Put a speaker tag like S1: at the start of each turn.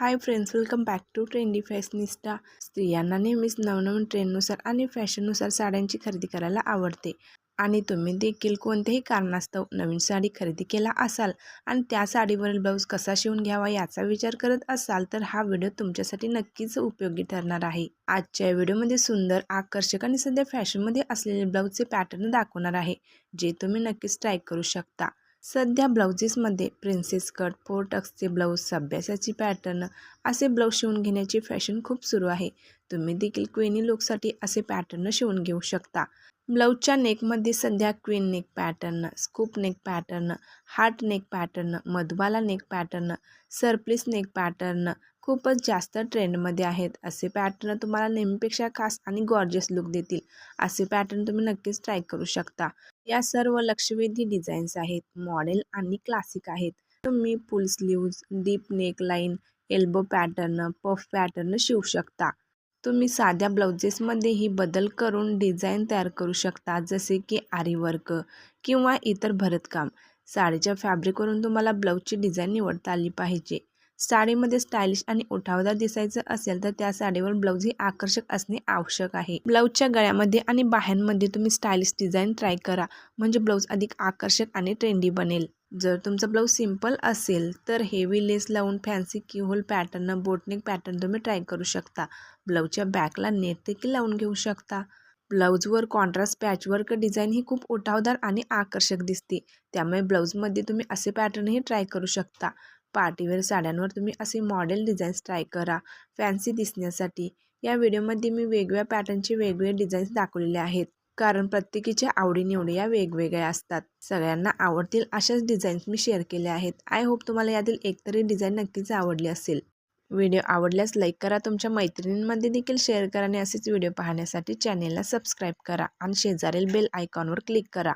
S1: Hi friends welcome back to trendy fashionista स्त्रियांना नेहमीच नवनवीन ट्रेंडनुसार आणि फॅशननुसार साड्यांची खरेदी करायला आवडते. आणि तुम्ही देखील कोणत्याही कारणास्तव नवीन साडी खरेदी केला असाल आणि त्या साडीवरील ब्लाऊज कसा शिवून घ्यावा याचा विचार करत असाल तर हा व्हिडिओ तुमच्यासाठी नक्कीच उपयोगी ठरणार आहे. आजच्या व्हिडिओमध्ये सुंदर आकर्षक आणि सध्या फॅशनमध्ये असलेले ब्लाऊजचे पॅटर्न दाखवणार आहे जे तुम्ही नक्कीच ट्राय करू शकता. सध्या ब्लाउजेसमध्ये प्रिन्सेस कट फोर टक्सचे ब्लाऊज सभ्यासाची पॅटर्न असे ब्लाऊज शिवून घेण्याची फॅशन खूप सुरू आहे. तुम्ही देखील क्विनी लुकसाठी असे पॅटर्न शिवून घेऊ शकता. ब्लाऊजच्या नेकमध्ये सध्या queen neck pattern scoop neck pattern heart neck pattern Madhubala neck pattern surplice neck pattern खूपच जास्त ट्रेंडमध्ये आहेत. असे पॅटर्न तुम्हाला नेहमीपेक्षा खास आणि गॉर्जियस लुक देतील. असे पॅटर्न तुम्ही नक्कीच ट्राय करू शकता. या सर्व लक्षवेधी डिझाईन्स आहेत मॉडेल आणि क्लासिक आहेत. तुम्ही full sleeves deep neckline elbow pattern puff pattern शिवू शकता. तुम्ही साध्या ब्लाउजेसमध्येही बदल करून डिझाईन तयार करू शकता जसे की आरीवर्क किंवा इतर भरतकाम. साडीच्या फॅब्रिकवरून तुम्हाला ब्लाऊजची डिझाईन निवडता आली पाहिजे. साडीमध्ये स्टायलिश आणि उठावदार दिसायचं असेल तर त्या साडीवर ब्लाऊज ही आकर्षक असणे आवश्यक आहे. ब्लाऊजच्या गळ्यामध्ये आणि बाह्यांमध्ये तुम्ही स्टायलिश डिझाईन ट्राय करा म्हणजे ब्लाऊज अधिक आकर्षक आणि ट्रेंडी बनेल. जर तुमचा ब्लाऊज सिंपल असेल तर हेवी लेस लावून fancy keyhole pattern botanic pattern तुम्ही ट्राय करू शकता. ब्लाऊजच्या बॅकला नेट देखील लावून घेऊ शकता. ब्लाऊजवर कॉन्ट्रास्ट पॅचवर्क डिझाईन ही खूप उठावदार आणि आकर्षक दिसते. त्यामुळे ब्लाऊजमध्ये तुम्ही असे पॅटर्नही ट्राय करू शकता. पार्टीवेअर साड्यांवर तुम्ही असे मॉडेल डिझाईन्स ट्राय करा फॅन्सी दिसण्यासाठी. या व्हिडिओमध्ये मी वेगवेगळ्या पॅटर्नचे वेगवेगळे डिझाईन्स दाखवलेले आहेत कारण प्रत्येकीच्या आवडीनिवडी या वेगवेगळ्या असतात. सगळ्यांना आवडतील अशाच डिझाईन्स मी शेअर केल्या आहेत. आय होप तुम्हाला यातील एकतरी डिझाईन नक्कीच आवडली असेल. व्हिडिओ आवडल्यास लाईक करा तुमच्या मैत्रिणींमध्ये देखील शेअर करा आणि असेच व्हिडिओ पाहण्यासाठी चॅनेलला सबस्क्राईब करा आणि शेजारील बेल आयकॉनवर क्लिक करा.